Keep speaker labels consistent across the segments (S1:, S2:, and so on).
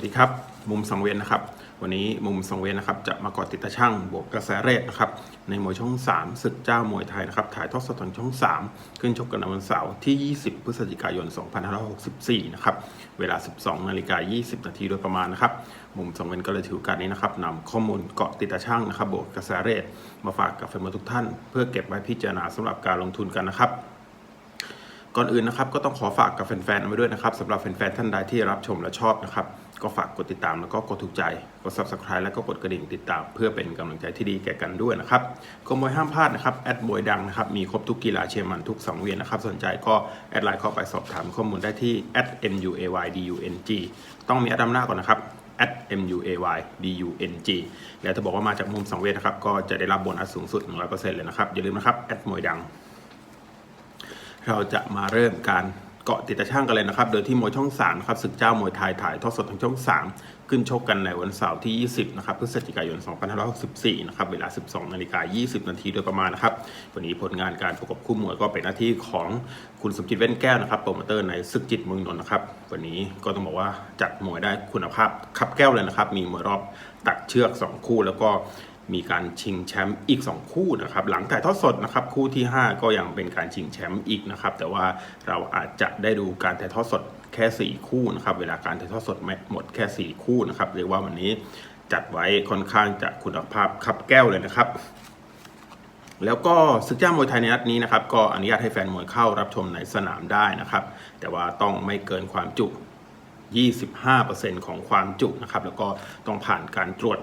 S1: วัสดีครับ มุมสังเวียนนะครับ วันนี้มุมสังเวียนนะครับจะมาเกาะติดตาช่างบวกกระแสเรทนะครับในมวยช่อง 3 ศึกเจ้ามวยไทยนะครับถ่ายทอดสดทางช่อง 3 ขึ้นชกกันในวันเสาร์ที่ 20 พฤศจิกายน 2564 นะครับเวลา 12 นาฬิกา 20 นาทีโดยประมาณนะครับมุมสังเวียนก็เลยถือกาสนี้นะครับนำข้อมูลเกาะติดตาช่างนะครับบวกกระแสเรทมาฝากกับแฟนมวยทุกท่าน เพื่อเก็บไว้พิจารณาสำหรับการลงทุนกันนะครับ ก่อนอื่นนะครับก็ต้องขอฝากกับแฟนๆเอาไว้ด้วยนะครับสำหรับแฟนๆท่านใดที่รับชมและชอบนะครับ ก็ฝากกดติดตามแล้วก็กดถูกใจ กด subscribe แล้วก็กดกระดิ่งติดตาม เพื่อเป็นกำลังใจที่ดีแก่กันด้วยนะครับก็มวยห้ามพลาดนะครับแอดมวยดังนะครับมีครบทุกกีฬาเชียร์มันทุกสังเวียนนะครับสนใจก็แอดไลน์เข้าไปสอบถามข้อมูลได้ที่ @muaydung ต้องมีแอดนำหน้าก่อนนะครับ @muaydung แล้วถ้าบอกว่ามาจากมุมสังเวียนนะครับก็จะได้รับโบนัสสูงสุด 100%เลยนะครับอย่าลืมนะครับแอดมวยดัง เราจะมาเริ่มการเกาะติดตาช่างกันเลยนะครับ โดยที่มวยช่อง3นะครับศึกเจ้ามวยไทยถ่ายทอดสดทางช่อง 3 ขึ้นชกกันในวันเสาร์ที่ 20 นะครับพฤศจิกายน 2564 นะครับ เวลา 12 นาฬิกา 20 นาทีโดยประมาณนะครับ วันนี้ผลงานการประกบคู่มวยก็เป็นหน้าที่ของคุณสมจิตเว้นแก้วนะครับโปรโมเตอร์ในศึกจิตเมืองนนท์นะครับ วันนี้ก็ต้องบอกว่าจัดมวยได้คุณภาพคับแก้วเลยนะครับ มีมวยรอบตัดเชือก 2 คู่แล้วก็ มีการชิงแชมป์อีก 2 คู่นะครับ หลังถ่ายทอดสดนะครับ คู่ที่ 5 ก็ยังเป็นการชิงแชมป์อีกนะครับ แต่ว่าเราอาจจะได้ดูการถ่ายทอดสดแค่ 4 คู่นะครับ เวลาการถ่ายทอดสดไม่หมดแค่ 4 คู่นะครับ เรียกว่าวันนี้จัดไว้ค่อนข้างจะคุณภาพคับแก้วเลยนะครับ แล้วก็ศึกเจ้ามวยไทยในนัดนี้นะครับ ก็อนุญาตให้แฟนมวยเข้ารับชมในสนามได้นะครับ แต่ว่าต้องไม่เกินความจุ 25%ของความจุนะครับ แล้วก็ต้องผ่านการตรวจ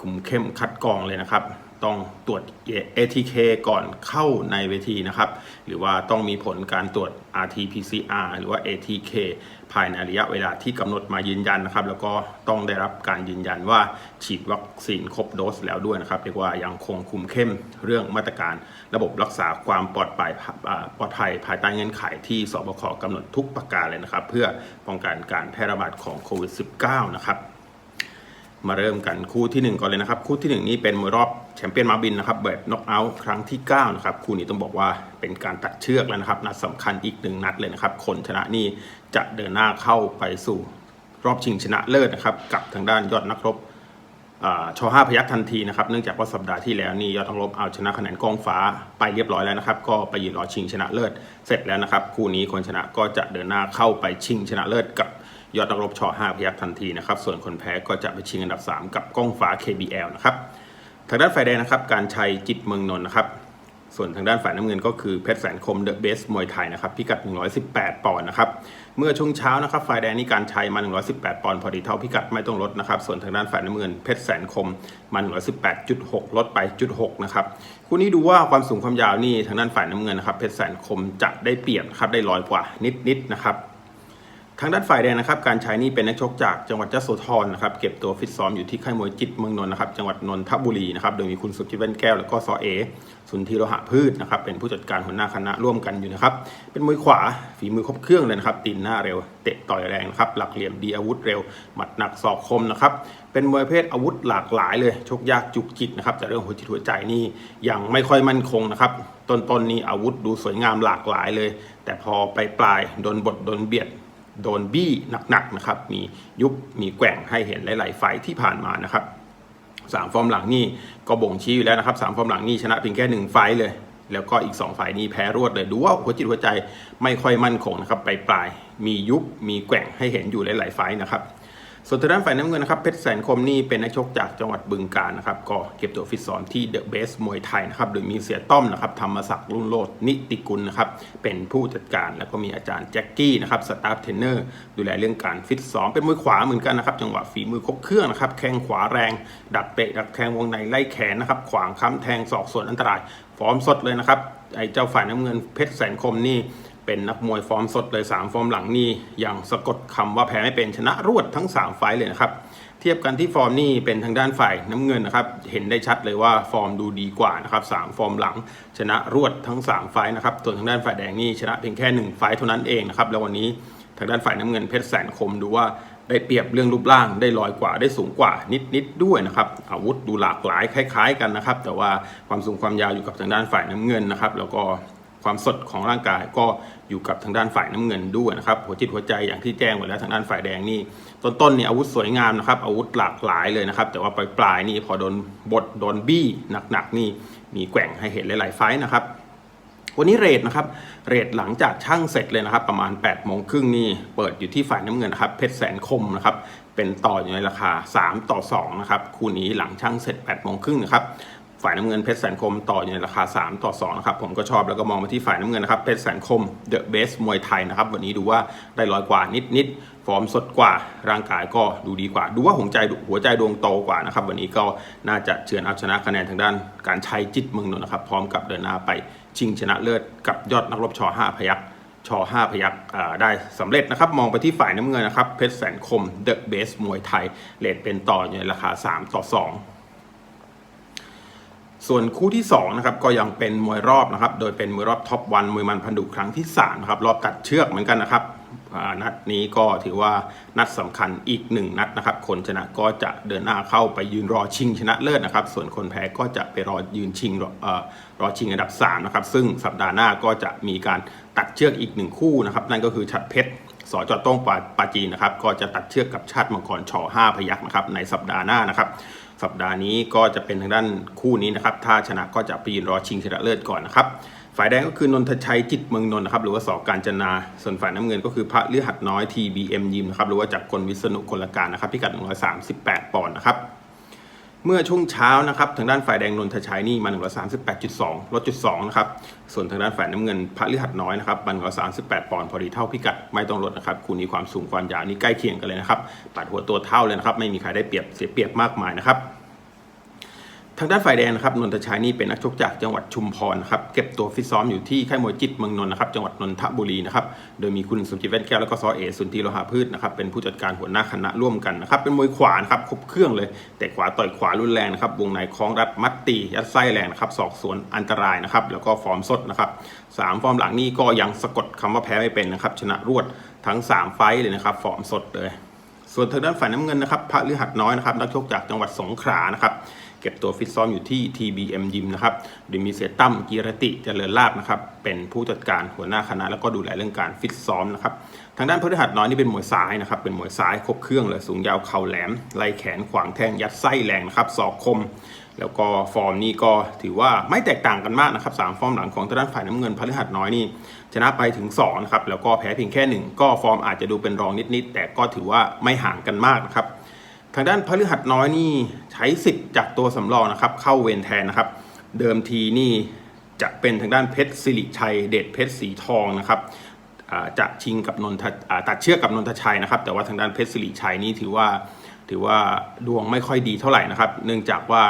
S1: คุมเข้มคัดกรองเลยนะครับ ต้องตรวจ ATK ก่อนเข้าในเวทีนะครับ หรือว่าต้องมีผลการตรวจ RT-PCR หรือว่า ATK ภายในระยะเวลาที่กำหนดมายืนยันนะครับ แล้วก็ต้องได้รับการยืนยันว่าฉีดวัคซีนครบโดสแล้วด้วยนะครับเรียกว่ายังคงคุมเข้มเรื่องมาตรการ ระบบรักษาความปลอดภัยปลอดภัยภายใต้เงื่อนไขที่สบคกำหนดทุกประการเลยนะครับ เพื่อป้องกันการแพร่ระบาดของโควิด -19 นะครับ มาเริ่มกันคู่ที่ 1ก่อนเลยนะครับ คู่ที่ 1 นี้เป็นมวยรอบแชมเปี้ยนมาบินนะครับแบบน็อกเอาท์ครั้งที่9นะครับคู่นี้ต้องบอกว่าเป็นการตัดเชือกแล้วนะครับนัดสำคัญอีกหนึ่งนัดเลยนะครับคนชนะนี่จะเดินหน้าเข้าไปสู่รอบชิงชนะเลิศนะครับกับทางด้านยอดนักรบอ่าชอห้าพยัคฆ์ทันทีนะครับเนื่องจากว่าสัปดาห์ที่แล้วนี่ยอดนักรบเอาชนะคะแนนกองฟ้าไปเรียบร้อยแล้วนะครับ ก็ไปยืนรอชิงชนะเลิศเสร็จแล้วนะครับ คู่นี้คนชนะก็จะเดินหน้าเข้าไปชิงชนะเลิศกับ ยอดนักรบชอห้าพยัคฆ์ทันทีนะครับ ส่วนคนแพ้ก็จะไปชิงอันดับ 3 กับก้องฟ้า KBL นะครับ ทางด้านฝ่ายแดงนะครับ การชัยจิตเมืองนนท์นะครับ ส่วนทางด้านฝ่ายน้ำเงินก็คือเพชรแสนคมเดอะเบสมวยไทยนะครับพิกัด 118 ปอนด์นะครับ เมื่อช่วงเช้านะครับฝ่ายแดงนี่การชัยมา 118 ปอนด์พอดีเท่าพิกัดไม่ต้องลดนะครับ ส่วนทางด้านฝ่ายน้ำเงินเพชรแสนคมมา118.6 ลดไปจุด6นะครับ คู่นี้ดูว่าความสูงความยาวนี่ทางด้านฝ่ายน้ำเงินนะครับเพชรแสนคมจะได้เปรียบนครับได้ลอยกว่านิดๆนะครับ ทางด้านฝ่ายแดงนะครับ การใช้นี่เป็นนักชกจากจังหวัดยโสธรนะครับ เก็บตัวฟิตซ้อมอยู่ที่ค่ายมวยจิตเมืองนนท์นะครับ จังหวัดนนทบุรีนะครับ โดยมีคุณสุจิตแว่นแก้ว แล้วก็ซอเอ สุนทีโลหะพืชนะครับ เป็นผู้จัดการหัวหน้าคณะร่วมกันอยู่นะครับ เป็นมวยขวา ฝีมือครบเครื่องเลยนะครับ ตีนหน้าเร็ว เตะต่อยแรงนะครับ หลักเหลี่ยมดีอาวุธเร็ว หมัดหนักศอกคมนะครับ เป็นมวยประเพศอาวุธหลากหลายเลย ชกยากจุกจิกนะครับ แต่เรื่องหัวจิตหัวใจนี่ยังไม่ค่อยมั่นคงนะครับ ต้นๆนี่อาวุธดูสวยงามหลากหลายเลย แต่พอไปปลายโดนบทโดนเบียด โดนบี้หนักๆนะครับ มียุบมีแกว่งให้เห็นหลาย ๆ ไฟที่ผ่านมานะครับสามฟอร์มหลังนี่ก็บ่งชี้อยู่แล้วนะครับสามฟอร์มหลังนี่ชนะเพียงแค่หนึ่งไฟเลย แล้วก็อีก2ไฟท์นี่แพ้รวดเลยดูว่าหัวจิตหัวใจไม่ค่อยมั่นคงนะครับปปลายๆมียุบมีแกว่งให้เห็นอยู่หลาย ๆ ไฟนะครับ ส่วนทางด้านฝ่ายน้ำเงินนะครับเพชรแสนคมนี่เป็นนักชกจากจังหวัดบึงกาฬนะครับก็เก็บตัวฟิตซ้อมที่เดอะเบสมวยไทยนะครับโดยมีเสียต้อมนะครับธรรมศักดิ์รุ่งโรจน์นิติกุลนะครับเป็นผู้จัดการแล้วก็มีอาจารย์แจ็คกี้นะครับสตาฟเทรนเนอร์ดูแลเรื่องการฟิตซ้อมเป็นมวยขวาเหมือนกันนะครับจังหวะฝีมือครบเครื่องนะครับแข้งขวาแรง ดักเตะดักแทงวงในไล่แขนนะครับขวางค้ำแทงศอกส่วนอันตรายฟอร์มสดเลยนะครับไอ้เจ้าฝ่ายน้ำเงินเพชรแสนคมนี่ เป็นนักมวยฟอร์มสดเลย 3 ฟอร์มหลังนี่ยังสะกดคำว่าแพ้ไม่เป็นชนะรวดทั้ง 3 ไฟเลยนะครับ เทียบกันที่ฟอร์มนี่เป็นทางด้านฝ่ายน้ำเงินนะครับ เห็นได้ชัดเลยว่าฟอร์มดูดีกว่านะครับสามฟอร์มหลังชนะรวดทั้ง 3 ไฟนะครับส่วนทางด้านฝ่ายแดงนี่ชนะเพียงแค่ 1 ไฟเท่านั้นเองนะครับแล้ววันนี้ทางด้านฝ่ายน้ำเงินเพชรแสนคมดูว่าได้เปรียบเรื่องรูปร่างได้ลอยกว่าได้สูงกว่านิดๆดด้วยนะครับอาวุธดูหลากหลายคล้าย ๆ กันนะครับ แต่ว่าความสูงความยาวอยู่กับทางด้านฝ่ายน้ำเงินนะครับ แล้วก็ ความสดของร่างกายก็อยู่กับทางด้านฝ่ายน้ำเงินด้วยนะครับหัวจิตหัวใจอย่างที่แจ้งไว้แล้วทางด้านฝ่ายแดงนี่ต้นๆเนี่ยอาวุธสวยงามนะครับอาวุธหลากหลายเลยนะครับ แต่ว่าปลายๆนี่พอโดนบดโดนบี้หนักๆนี่มีแกว่งให้เห็นหลายๆไฟนะครับวันนี้เรทนะครับ เรทหลังจากช่างเสร็จเลยนะครับ ประมาณ8ปดโมงครึ่งนี่เปิดอยู่ที่ฝ่ายน้ำเงินนะครับ เพชรแสนคมนะครับ เป็นต่ออยู่ในราคา 3 ต่อ2นะครับ คู่นี้หลังช่างเสร็จ8ปดโมงครึ่งนะครับ ฝ่ายน้ำเงินเพชรแสนคมต่ออยู่ในราคา 3 ต่อ2นะครับผมก็ชอบแล้วก็มองมาที่ฝ่ายน้ำเงินนะครับเพชรแสนคมเดอะเบสมวยไทยนะครับวันนี้ดูว่าได้ร้อยกว่านิดนิดๆฟอร์มสดกว่าร่างกายก็ดูดีกว่า ดูว่าหัวใจหัวใจดวงโตกว่านะครับวันนี้ก็น่าจะเฉือนเอาชนะคะแนนทางด้านการใช้จิตเมืองนนท์นะครับพร้อมกับเดินหน้าไปชิงชนะเลิศกับยอดนักรบชอ5พยักชอ5พยักได้สำเร็จนะครับ มองไปที่ฝ่ายน้ำเงินนะครับเพชรแสนคมเดอะเบสมวยไทยเลทเป็นต่ออยู่ในราคา 3 ต่อ 2 ส่วนคู่ที่2นะครับก็ยังเป็นมวยรอบนะครับ โดยเป็นมวยรอบท็อปวันมวยมันพันดุครั้งที่3นะครับรอบตัดเชือกเหมือนกันนะครับนัดนี้ก็ถือว่านัดสำคัญอีกหนึ่งนัดนะครับ คนชนะก็จะเดินหน้าเข้าไปยืนรอชิงชนะเลิศนะครับ ส่วนคนแพ้ก็จะไปรอยืนชิงรออรอชิงอันดับ3นะครับซึ่งสัปดาห์หน้าก็จะมีการตัดเชือกอีกหนึ่งคู่นะครับ นั่นก็คือฉัดเพชรสอจต้งปาปาจีนนะครับก็จะตัดเชือกกับชาติมังกรชอ5พยักนะครับในสัปดาห์หน้านะครับ สัปดาห์นี้ก็จะเป็นทางด้านคู่นี้นะครับ ถ้าชนะก็จะไปยืนรอชิงชนะเลิศก่อนนะครับ ฝ่ายแดงก็คือนนทชัยจิตเมืองนนท์นะครับ หรือว่าสอการจนา ส่วนฝ่ายน้ำเงินก็คือพระลือหัดน้อย TBM ยิมนะครับ หรือว่าจากกลวิษณุกลการนะครับ พิกัด 138 ปอนด์นะครับ เมื่อช่วงเช้านะครับทางด้านฝ่ายแดงนนทชัยนี่มา 138.2ลดจุด2นะครับส่วนทางด้านฝ่ายน้ำเงินพระฤหัสน้อยนะครับมันก็38 ปอนด์พอดีเท่าพิกัดไม่ต้องลดนะครับคู่นี้ความสูงความยาวนี่ใกล้เคียงกันเลยนะครับปัดหัวตัวเท่าเลยนะครับไม่มีใครได้เปรียบเสียเปรียบมากมายนะครับ ทางด้านฝ่ายแดงนะครับนนทชัยนี่เป็นนักชกจากจังหวัดชุมพรนะครับเก็บตัวฟิตซ้อมอยู่ที่ค่ายมวยจิตเมืองนนท์นะครับจังหวัดนนทบุรีนะครับโดยมีคุณสมจิตแว่นแก้วแล้วก็ซอเอสุนทีโลหะพืชนะครับเป็นผู้จัดการหัวหน้าคณะร่วมกันนะครับเป็นมวยขวานครับครบเครื่องเลย แต่ขวาต่อยขวารุนแรงนะครับวงในคล้องรัดมัดตียัดไส้แรงนะครับศอกสวนอันตรายนะครับแล้วก็ฟอร์มสดนะครับสามฟอร์มหลังนี่ก็ยังสะกดคำว่าแพ้ไม่เป็นนะครับชนะรวดทั้งสามไฟเลยนะครับฟอร์มสดเลย ส่วนทางด้านฝ่ายน้ำเงินนะครับพระฤหัสน้อยนะครับนักชกจากจังหวัดสงขลานะครับ ก็บตัวฟิตซ้อมอยู่ที่ TBM ยิมนะครับโดยมีเสียตั้มกีรติเจริญลาบนะครับ เป็นผู้จัดการหัวหน้าคณะ แล้วก็ดูแลเรื่องการฟิตซ้อมนะครับ ทางด้านพฤหัสน้อยนี่เป็นมวยซ้ายนะครับ เป็นมวยซ้ายครบเครื่องเลยสูงยาวเข่าแหลมไล่แขนขวางแทงยัดไส้แรงนะครับศอกคม แล้วก็ฟอร์มนี่ก็ถือว่าไม่แตกต่างกันมากนะครับสามฟอร์มหลังของทางด้านฝ่ายน้ำเงินพฤหัสน้อยนี่ชนะไปถึง2นะครับแล้วก็แพ้เพียงแค่หนึ่งก็ฟอร์มอาจจะดูเป็นรองนิดๆแต่ก็ถือว่าไม่ห่างกันมากนะครับ ทางด้านพฤหัสน้อยนี่ใช้สิทธิ์จากตัวสำรองนะครับ เข้าเวรแทนนะครับ เดิมทีนี่จะเป็นทางด้านเพชรสิริชัย เดชเพชรสีทองนะครับจะชิงกับนนทตัดเชือกกับนนทชัยนะครับ แต่ว่าทางด้านเพชรสิริชัยนี่ถือว่าถือว่าดวงไม่ค่อยดีเท่าไหร่นะครับ เนื่องจากว่า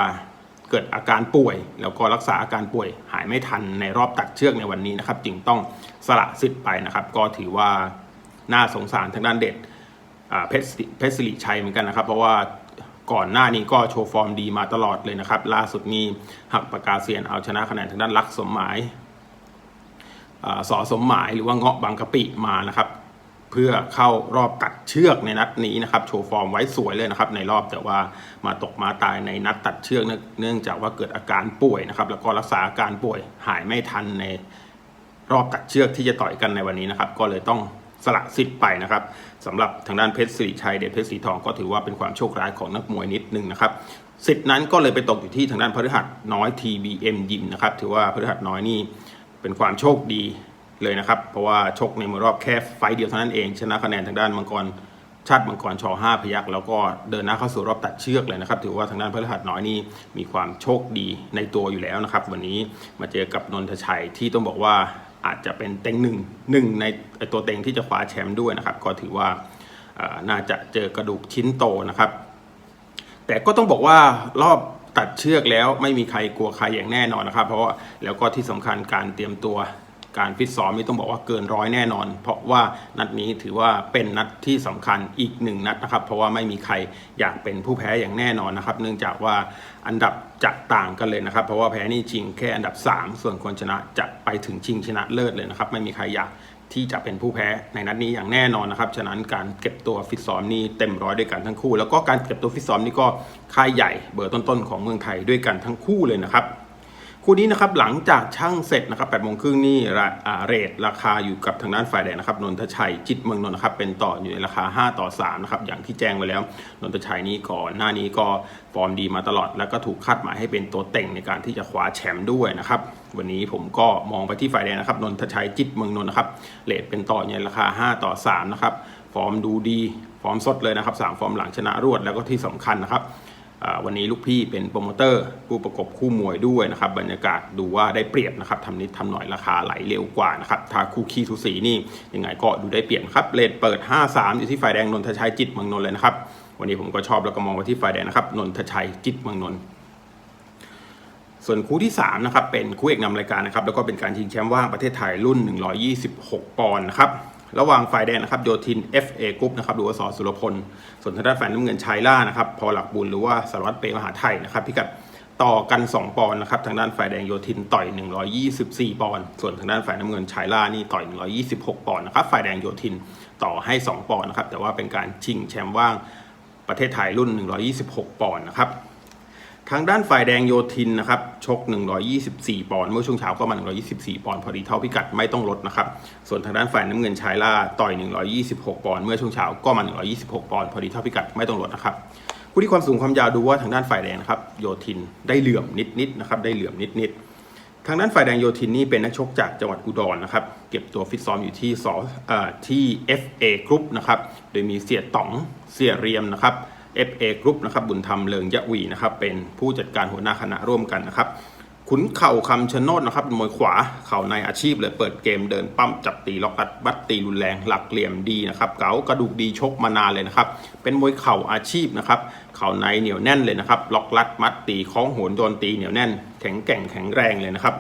S1: เกิดอาการป่วย แล้วก็รักษาอาการป่วยหายไม่ทันในรอบตัดเชือกในวันนี้นะครับ จึงต้องสละสิทธิ์ไปนะครับ ก็ถือว่าน่าสงสารทางด้านเดชอ่า เพชรสิริชัยเหมือนกันนะครับ เพราะว่าก่อนหน้านี้ก็โชว์ฟอร์มดีมาตลอดเลยนะครับ ล่าสุดนี้หักปากกาเซียนเอาชนะคะแนนทางด้านลักสมหมายอสอสมหมายหรือว่าเงาะบางกะปิมานะครับ เพื่อเข้ารอบตัดเชือกในนัดนี้นะครับ โชว์ฟอร์มไว้สวยเลยนะครับ ในรอบแต่ว่ามาตกมาตายในนัดตัดเชือกเนื่องจากว่าเกิดอาการป่วยนะครับ แล้วก็รักษาอาการป่วยหายไม่ทันในรอบตัดเชือกที่จะต่อยกันในวันนี้นะครับ ก็เลยต้องสละสิทธิ์ไปนะครับ สำหรับทางด้านเพชรสิริชัยเดชเพชรสีทองก็ถือว่าเป็นความโชคร้ายของนักมวยนิดนึงนะครับสิทธิ์นั้นก็เลยไปตกอยู่ที่ทางด้านพฤหัสน้อย TBM ยิมนะครับถือว่าพฤหัสน้อยนี่เป็นความโชคดีเลยนะครับ เพราะว่าชกในมวยรอบแค่ไฟเดียวเท่านั้นเอง ชนะคะแนนทางด้านมังกรชาติมังกรชอ5พยักแล้วก็เดินหน้าเข้าสู่รอบตัดเชือกเลยนะครับ ถือว่าทางด้านพฤหัสน้อยนี่มีความโชคดีในตัวอยู่แล้วนะครับ วันนี้มาเจอกับนนทชัยที่ต้องบอกว่า อาจจะเป็นเต็งหนึ่งหนึ่งในตัวเต็งที่จะคว้าแชมป์ด้วยนะครับ ก็ถือว่าน่าจะเจอกระดูกชิ้นโตนะครับ แต่ก็ต้องบอกว่ารอบตัดเชือกแล้วไม่มีใครกลัวใครอย่างแน่นอนนะครับ เพราะว่าแล้วก็ที่สำคัญการเตรียมตัว การฟิตซ้อมนี่ต้องบอกว่าเกินร้อยแน่นอน เพราะว่านัดนี้ถือว่าเป็นนัดที่สำคัญอีกหนึ่งนัดนะครับ เพราะว่าไม่มีใครอยากเป็นผู้แพ้อย่างแน่นอนนะครับ เนื่องจากว่าอันดับจะต่างกันเลยนะครับ เพราะว่าแพ้นี่ชิงแค่อันดับ 3 ส่วนคนชนะจะไปถึงชิงชนะเลิศเลยนะครับ ไม่มีใครอยากที่จะเป็นผู้แพ้ในนัดนี้อย่างแน่นอนนะครับ ฉะนั้นการเก็บตัวฟิตซ้อมนี่เต็มร้อยด้วยกันทั้งคู่ แล้วก็การเก็บตัวฟิตซ้อมนี่ก็ค่ายใหญ่เบอร์ต้นๆของเมืองไทยด้วยกันทั้งคู่เลยนะครับ คู่นี้นะครับหลังจากช่างเสร็จนะครับ8โมงครึ่งนี่ราอ่าเรทราคาอยู่กับทางด้านฝ่ายแดงนะครับนนทชัยจิตเมืองนนท์นะครับเป็นต่ออยู่ในราคา 5 ต่อ3นะครับอย่างที่แจ้งไว้แล้วนนทชัยนี่ก่อนหน้านี้ก็ฟอร์มดีมาตลอด แล้วก็ถูกคาดหมายให้เป็นตัวเต็งในการที่จะคว้าแชมป์ด้วยนะครับวันนี้ผมก็มองไปที่ฝ่ายแดงนะครับนนทชัยจิตเมืองนนท์นะครับเรทเป็นต่ออยู่ในราคา 5 ต่อ3นะครับฟอร์มดูดีฟอร์มสดเลยนะครับสามฟอร์มหลังชนะรวดแล้วก็ที่สำคัญนะครับ วันนี้ลูกพี่เป็นโปรโมเตอร์ ผู้ประกบคู่มวยด้วยนะครับบรรยากาศดูว่าได้เปรียบนะครับทำนิดทำหน่อยราคาไหลเร็วกว่านะครับถ้าคู่ขี้ทุสีนี่ยังไงก็ดูได้เปรียบครับเลทเปิด 5-3 อยู่ที่ฝ่ายแดงนนทชัยจิตเมืองนนท์เลยนะครับวันนี้ผมก็ชอบแล้วก็มองไปที่ฝ่ายแดงนะครับนนทชัยจิตเมืองนนท์ส่วนคู่ที่3นะครับเป็นคู่เอกนำรายการนะครับแล้วก็เป็นการชิงแชมป์ว่างประเทศไทยรุ่น 126 ปอนด์นะครับ ระหว่างฝ่ายแดงนะครับโยทิน FA กรุ๊ปนะครับหรือว่าสอสุรพล ส่วนทางด้านฝ่ายน้ำเงินชายล่านะครับพอหลักบุญหรือว่าสารวัตรเปมหาไทยนะครับพิกัดต่อกัน 2 ปอนด์นะครับทางด้านฝ่ายแดงโยทินต่อย 124 ปอนด์ส่วนทางด้านฝ่ายน้ำเงินชายล่านี่ต่อย 126 ปอนด์นะครับฝ่ายแดงโยทินต่อให้ 2 ปอนด์นะครับแต่ว่าเป็นการชิงแชมป์ว่างประเทศไทยรุ่น 126 ปอนด์นะครับ ทางด้านฝ่ายแดงโยทินนะครับชก 124 ปอนด์เมื่อช่วงเช้าก็มา 124 ปอนด์พอดีเท่าพิกัดไม่ต้องลดนะครับส่วนทางด้านฝ่ายน้ำเงินชายล่าต่อย 126 ปอนด์เมื่อช่วงเช้าก็มา 126 ปอนด์พอดีเท่าพิกัดไม่ต้องลดนะครับคู่ที่ความสูงความยาวดูว่าทางด้านฝ่ายแดงนะครับโยทินได้เหลื่อมนิดๆนะครับได้เหลื่อมนิดๆทางด้านฝ่ายแดงโยทินนี่เป็นนักชกจากจังหวัดอุดรนะครับ เก็บตัวฟิตซ้อมอยู่ที่สอ่อที่ FA Group นะครับ โดยมีเสียต๋องเสียเรียมนะครับ FA Group นะครับบุญธรรมเลิงยะวีนะครับเป็นผู้จัดการหัวหน้าคณะร่วมกันนะครับขุนเข่าคำชะโนดนะครับเป็นมวยขวาเข่าในอาชีพเลยเปิดเกมเดินปั้มจับตีล็อกอัดบัดตีรุนแรงหลักเหลี่ยมดีนะครับเก๋ากระดูกดีชกมานานเลยนะครับเป็นมวยเข่าอาชีพนะครับเข่าในเหนียวแน่นเลยนะครับล็อกลัดมัดตีคล้องโหนโดนตีเหนียวแน่น แข็งแกร่งแข็งแรงเลยนะครับ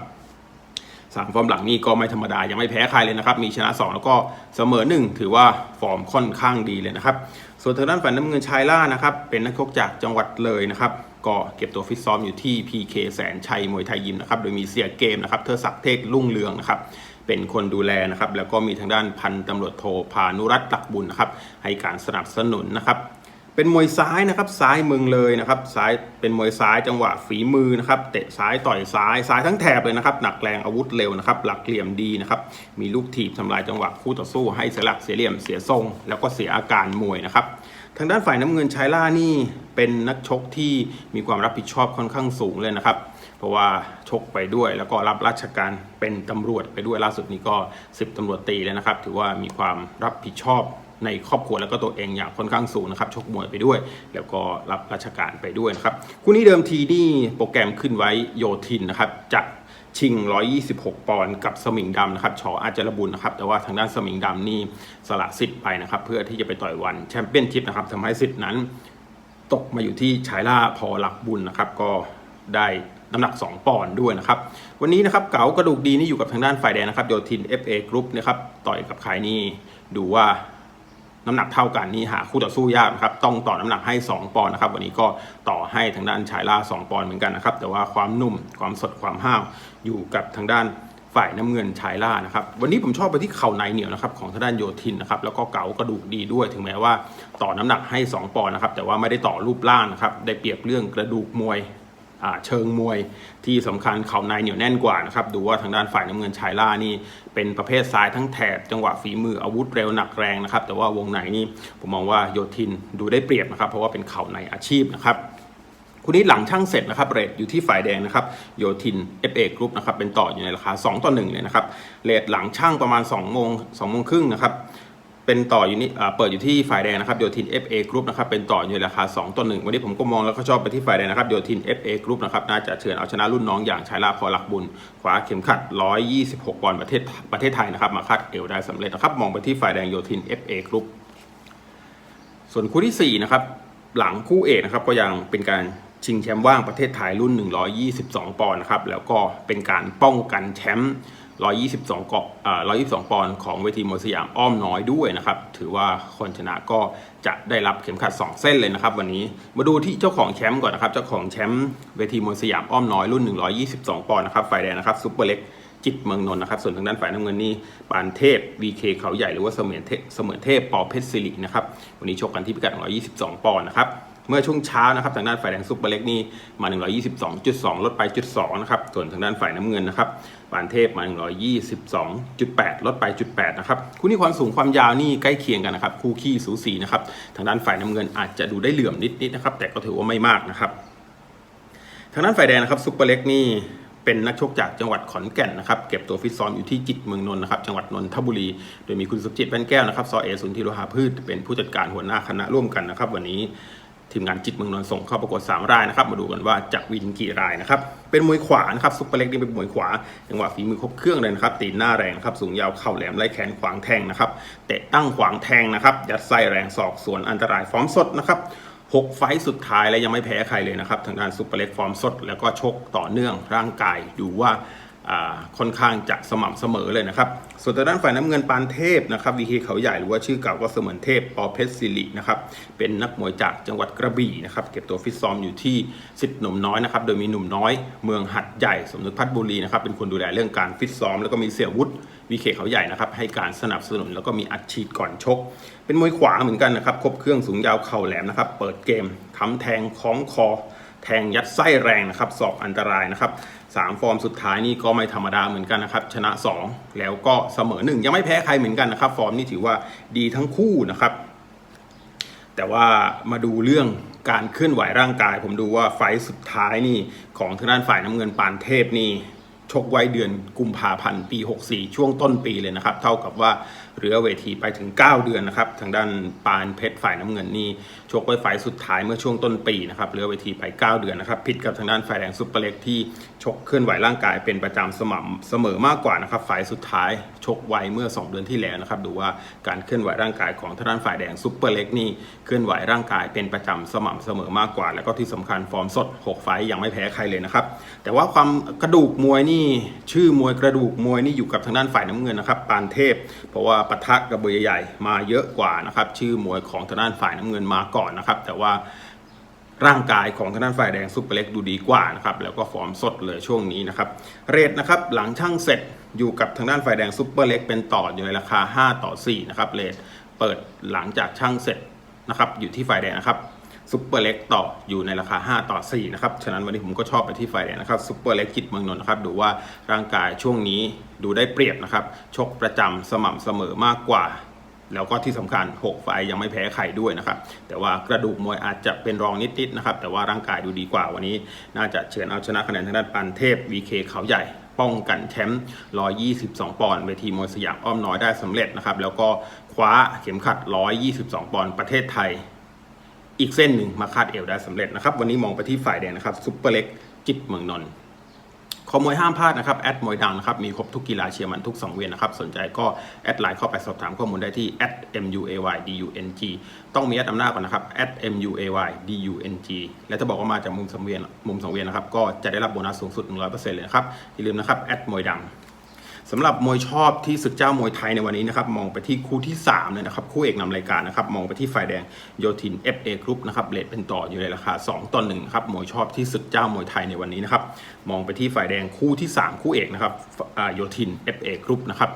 S1: สามฟอร์มหลังนี่ก็ไม่ธรรมดา ยังไม่แพ้ใครเลยนะครับ มีชนะ 2 แล้วก็เสมอ 1 ถือว่าฟอร์มค่อนข้างดีเลยนะครับ ส่วนทางด้านฝ่ายน้ำเงินชายล่านะครับ เป็นนักชกจากจังหวัดเลยนะครับ ก็เก็บตัวฟิตซ้อมอยู่ที่ PK แสนชัยมวยไทยยิมนะครับ โดยมีเสียเกมนะครับ เทอศักดิ์เทศรุ่งเรืองนะครับเป็นคนดูแลนะครับแล้วก็มีทางด้านพันตำรวจโทพานุรัตน์ตักบุญนะครับให้การสนับสนุนนะครับ เป็นมวยซ้ายนะครับซ้ายมึงเลยนะครับซ้ายเป็นมวยซ้ายจังหวะฝีมือนะครับเตะซ้ายต่อยซ้ายซ้ายทั้งแถบเลยนะครับหนักแรงอาวุธเร็วนะครับหลักเหลี่ยมดีนะครับมีลูกถีบทำลายจังหวะคู่ต่อสู้ให้เสียหลักเสียเหลี่ยมเสียทรง แล้วก็เสียอาการมวยนะครับทางด้านฝ่ายน้ำเงินชายล่านี่เป็นนักชกที่มีความรับผิดชอบค่อนข้างสูงเลยนะครับ เพราะว่าชกไปด้วยแล้วก็รับราชการเป็นตำรวจไปด้วยล่าสุดนี้ก็ 10ตำรวจตีแล้วนะครับ ถือว่ามีความรับผิดชอบ ในครอบครัวแล้วก็ตัวเองอย่างค่อนข้างสูงนะครับชกมวยไปด้วย แล้วก็รับราชการไปด้วยนะครับคู่นี้เดิมทีนี่โปรแกรมขึ้นไว้โยทินนะครับจะชิง 126 ปอนด์กับสมิงดำนะครับ ชออาจจะระบุญนะครับ แต่ว่าทางด้านสมิงดำนี่สละสิทธิ์ไปนะครับ เพื่อที่จะไปต่อยวันแชมเปี้ยนชิพนะครับทำให้สิทธิ์นั้นตกมาอยู่ที่ชายล่าพอหลักบุญนะครับ ก็ได้น้ำหนัก 2 ปอนด์ด้วยนะครับ วันนี้นะครับเก๋ากระดูกดีนี่อยู่กับทางด้านฝ่ายแดงนะครับ โยทิน FA Group นะครับ ต่อยกับใครนี่ดูว่า น้ำหนักเท่ากันนี่หาคู่ต่อสู้ยากนะครับต้องต่อน้ำหนักให้ 2 ปอนด์นะครับวันนี้ก็ต่อให้ทางด้านชายล่า 2 ปอนด์เหมือนกันนะครับแต่ว่าความนุ่มความสดความห้าวอยู่กับทางด้านฝ่ายน้ำเงินชายล่านะครับวันนี้ผมชอบไปที่เข่าในเหนียวนะครับของทางด้านโยทินนะครับแล้วก็เก๋ากระดูกดีด้วยถึงแม้ว่าต่อน้ำหนักให้ 2 ปอนด์นะครับแต่ว่าไม่ได้ต่อรูปร่างนะครับได้เปรียบเรื่องกระดูกมวย เชิงมวยที่สำคัญเข่าในเหนียวแน่นกว่านะครับดูว่าทางด้านฝ่ายน้ำเงินชายล่านี่เป็นประเภทซ้ายทั้งแถบจังหวะฝีมืออาวุธเร็วหนักแรงนะครับแต่ว่าวงในนี่ผมมองว่าโยทินดูได้เปรียบนะครับ เพราะว่าเป็นเข่าในอาชีพนะครับคู่นี้หลังช่างเสร็จนะครับเรทอยู่ที่ฝ่ายแดงนะครับโยทิน FA Group นะครับเป็นต่ออยู่ในราคา 2 ต่อ 1 เลยนะครับเรทหลังช่างประมาณ2โมง2โมงครึ่งนะครับ เป็นต่ออยู่นี่เปิดอยู่ที่ฝ่ายแดงนะครับโยทิน FA Group นะครับเป็นต่ออยู่ราคา 2 ต่อ 1 วันนี้ผมก็มองแล้วก็ชอบไปที่ฝ่ายแดงนะครับโยทิน FA Group นะครับน่าจะเชิญเอาชนะรุ่นน้องอย่างชายลาพอหลักบุญคว้าเข็มขัด 126ปอนด์ประเทศประเทศไทยนะครับมาคาดเอวได้สำเร็จนะครับมองไปที่ฝ่ายแดงโยทิน FA Group ส่วนคู่ที่4นะครับหลังคู่เอกนะครับก็ยังเป็นการ ชิงแชมป์ว่างประเทศไทยรุ่น 122 ปอนด์นะครับ แล้วก็เป็นการป้องกันแชมป์ 122 เกาะ122 ปอนด์ของเวทีมวยสยามอ้อมน้อยด้วยนะครับ ถือว่าคนชนะก็จะได้รับเข็มขัด 2 เส้นเลยนะครับ วันนี้ มาดูที่เจ้าของแชมป์ก่อนนะครับ เจ้าของแชมป์เวทีมวยสยามอ้อมน้อยรุ่น 122 ปอนด์นะครับ ฝ่ายแดงนะครับซุปเปอร์เล็กจิตเมืองนนท์นะครับ ส่วนทางด้านฝ่ายน้ำเงินนี่ปานเทพ VK เขาใหญ่หรือว่าเสมือนเทพเสมือนเทพปอเพชรศิรินะครับ วันนี้ชกกันที่พิกัด 122 ปอนด์นะครับ เมื่อช่วงเช้านะครับทางด้านฝ่ายแดงซุปเปอร์เล็กนี่มา 122.2 ลดไปจุด2นะครับส่วนทางด้านฝ่ายน้ำเงินนะครับปานเทพมา 122.8 ลดไปจุด8นะครับคู่นี้ความสูงความยาวนี่ใกล้เคียงกันนะครับคู่ขี้สูสีนะครับทางด้านฝ่ายน้ำเงินอาจจะดูได้เหลื่อมนิดๆนะครับแต่ก็ถือว่าไม่มากนะครับทางด้านฝ่ายแดงนะครับซุปเปอร์เล็กนี่เป็นนักชกจากจังหวัดขอนแก่นนะครับเก็บตัวฟิตซ้อมอยู่ที่จิตเมืองนนท์นะครับจังหวัดนนทบุรี โดยมีคุณสุจิตแป้นแก้วนะครับซอเอสุนทีโลหาพืชเป็นผู้จัดการหัวหน้าคณะร่วมกันนะครับ วันนี้ ทีมงานจิตเมืองนอนท์ส่งเข้าประกวด3รายนะครับ มาดูกันว่าจะวินกี่รายนะครับ เป็นมวยขวานะครับซุปเปอร์เล็กนี่เป็นมวยขวาจังหวะฝีมือครบเครื่องเลยนะครับ ตีนหน้าแรงนะครับ สูงยาวเข่าแหลมไล่แขนขวางแทงนะครับเตะตั้งขวางแทงนะครับ ยัดไส้แรงศอกสวนอันตรายฟอร์มสดนะครับหกไฟสุดท้ายแล้วยังไม่แพ้ใครเลยนะครับทางด้านซุปเปอร์เล็กฟอร์มสด แล้วก็ชกต่อเนื่องร่างกายดูว่า ค่อนข้างจะสม่ำเสมอเลยนะครับ ส่วนทางด้านฝ่ายน้ำเงินปานเทพนะครับวีเคเขาใหญ่หรือว่าชื่อเก่าก็เสมือนเทพปอเพชรศิรินะครับเป็นนักมวยจากจังหวัดกระบี่นะครับเก็บตัวฟิตซ้อมอยู่ที่สิทธิ์หนุ่มน้อยนะครับโดยมีหนุ่มน้อยเมืองหัดใหญ่สมนึกพัฒน์บุรีนะครับเป็นคนดูแลเรื่องการฟิตซ้อมแล้วก็มีเสี่ยวุฒิวีเคเขาใหญ่นะครับให้การสนับสนุนแล้วก็มีอัดฉีดก่อนชก เป็นมวยขวาเหมือนกันนะครับครบเครื่องสูงยาวเข่าแหลมนะครับเปิดเกมทำแทงคล้องคอแทงยัดไส้แรงนะครับศอกอันตรายนะครับ สามฟอร์มสุดท้ายนี่ก็ไม่ธรรมดาเหมือนกันนะครับ ชนะ 2 แล้วก็เสมอหนึ่งยังไม่แพ้ใครเหมือนกันนะครับ ฟอร์มนี่ถือว่าดีทั้งคู่นะครับ แต่ว่ามาดูเรื่องการเคลื่อนไหวร่างกาย ผมดูว่าไฟสุดท้ายนี่ของทางด้านฝ่ายน้ำเงินปานเทพนี่ชกไว้เดือนกุมภาพันธ์ปี 64 ช่วงต้นปีเลยนะครับ เท่ากับว่า หลือเวทีไปถึง 9 เดือนนะครับ ทางด้านปานเพชรฝ่ายน้ำเงินนี่ชกไว้ไฟล์สุดท้ายเมื่อช่วงต้นปีนะครับเหลือเวทีไป 9 เดือนนะครับผิดกับทางด้านฝ่ายแดงซุปเปอร์เล็กที่ชกเคลื่อนไหวร่างกายเป็นประจำสม่ำเสมอมากกว่านะครับฝ่ายสุดท้ายชกไว้เมื่อ 2 เดือนที่แล้วนะครับดูว่าการเคลื่อนไหวร่างกายของทางด้านฝ่ายแดงซุปเปอร์เล็กนี่เคลื่อนไหวร่างกายเป็นประจำสม่ำเสมอมากกว่า แล้วก็ที่สำคัญฟอร์มสด 6 ไฟยังไม่แพ้ใครเลยนะครับแต่ว่าความกระดูกมวยนี่ชื่อมวยกระดูกมวยนี่อยู่กับทางด้านฝ่ายน้ำเงินนะครับปานเทพ เพราะว่าปะทะกับเบอร์ใหญ่มาเยอะกว่านะครับชื่อมวยของทางด้านฝ่ายน้ำเงินมาก่อนนะครับแต่ว่าร่างกายของทางด้านฝ่ายแดงซุปเปอร์เล็กดูดีกว่านะครับแล้วก็ฟอร์มสดเลยช่วงนี้นะครับเรทนะครับหลังช่างเสร็จอยู่กับทางด้านฝ่ายแดงซุปเปอร์เล็กเป็นต่ออยู่ในราคา 5 ต่อ4นะครับเรทเปิดหลังจากช่างเสร็จนะครับอยู่ที่ฝ่ายแดงนะครับ ซุปเปอร์เล็กต่ออยู่ในราคา 5 ต่อ 4 นะครับ ฉะนั้นวันนี้ผมก็ชอบไปที่ฝ่ายแดงนะครับซุปเปอร์เล็กจิตเมืองนนท์นะครับ ดูว่าร่างกายช่วงนี้ดูได้เปรียบนะครับ ชกประจำสม่ำเสมอมากกว่า แล้วก็ที่สำคัญ 6 ไฟยังไม่แพ้ใครด้วยนะครับ แต่ว่ากระดูกมวยอาจจะเป็นรองนิดๆนะครับ แต่ว่าร่างกายดูดีกว่าวันนี้ น่าจะเฉือนเอาชนะคะแนนทางด้านปันเทพ VK เขาใหญ่ป้องกันแชมป์ 122 ปอนด์เวทีมวยสยามอ้อมน้อยได้สำเร็จนะครับ แล้วก็คว้าเข็มขัด 122 ปอนด์ประเทศไทย อีกเส้นหนึ่งมาคาดเอวได้สำเร็จนะครับ วันนี้มองไปที่ฝ่ายแดงนะครับซุปเปอร์เล็กจิตเมืองนนท์ขอมวยห้ามพลาดนะครับแอดมวยดังนะครับมีครบทุกกีฬาเชียร์มันทุกสังเวียนนะครับสนใจก็แอดไลน์เข้าไปสอบถามข้อมูลได้ที่ @muaydung ต้องมีแอดอำนาจก่อนนะครับ @muaydung และถ้าบอกว่ามาจากมุมสังเวียนมุมสังเวียนนะครับก็จะได้รับโบนัสสูงสุด 100%เลยนะครับอย่าลืมนะครับแอดมวยดัง สำหรับมวยชอบที่ศึกเจ้ามวยไทยในวันนี้นะครับมองไปที่คู่ที่ 3 เลยนะครับ คู่เอกนำรายการนะครับมองไปที่ฝ่ายแดงโยธิน FA กรุ๊ปนะครับเลทเป็นต่ออยู่ในราคา 2ต่อ1ครับมวยชอบที่ศึกเจ้ามวยไทยในวันนี้นะครับมองไปที่ฝ่ายแดงคู่ที่ 3 คู่เอกนะครับโยธิน FA กรุ๊ปนะครับ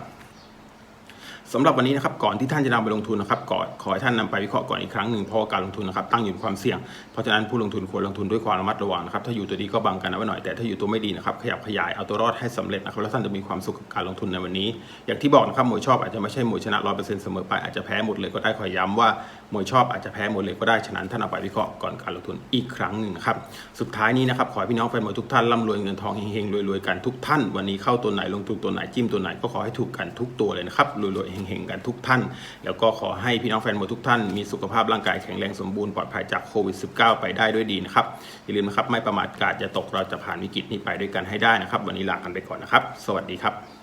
S1: สำหรับวันนี้นะครับก่อนที่ท่านจะนำไปลงทุนนะครับก่อนขอให้ท่านนำไปวิเคราะห์ก่อนอีกครั้งหนึ่งเพราะการลงทุนนะครับตั้งอยู่ในความเสี่ยงเพราะฉะนั้นผู้ลงทุนควรลงทุนด้วยความระมัดระวังนะครับถ้าอยู่ตัวดีก็บังกันเอาไว้หน่อยแต่ถ้าอยู่ตัวไม่ดีนะครับขยับขยายเอาตัวรอดให้สำเร็จนะครับแล้วท่านจะมีความสุขกับการลงทุนในวันนี้ อย่างที่บอกนะครับมวยชอบอาจจะไม่ใช่มวยชนะร้อยเปอร์เซ็นต์เสมอไปอาจจะแพ้หมดเลยก็ได้ขอย้ำว่ามวยชอบอาจจะแพ้หมดเลยก็ได้ฉะนั้นท่านเอาไปวิเคราะห์ก่อนการลงทุนอีกครั้งหนึ่งนะครับสุดท้ายนี้นะครับขอให้พี่น้องแฟนมวยทุกท่านร่ำรวยเงินทองเฮงๆรวยๆกันทุกท่านวันนี้เข้าตัวไหนลงทุนตัวไหนจิ้มตัวไหนก็ขอให้ถูกกันทุกตัวเลยนะครับรวยๆเฮงๆกันทุกท่าน แล้วก็ขอให้พี่น้องแฟนมวยทุกท่านมีสุขภาพร่างกายแข็งแรงสมบูรณ์ปลอดภัยจากโควิด -19 ไปได้ด้วยดีนะครับอย่าลืมนะครับไม่ประมาทกาดจะตกเราจะผ่านวิกฤตนี้ไปด้วยกันให้ได้นะครับ วันนี้ลากันไปก่อนนะครับ สวัสดีครับ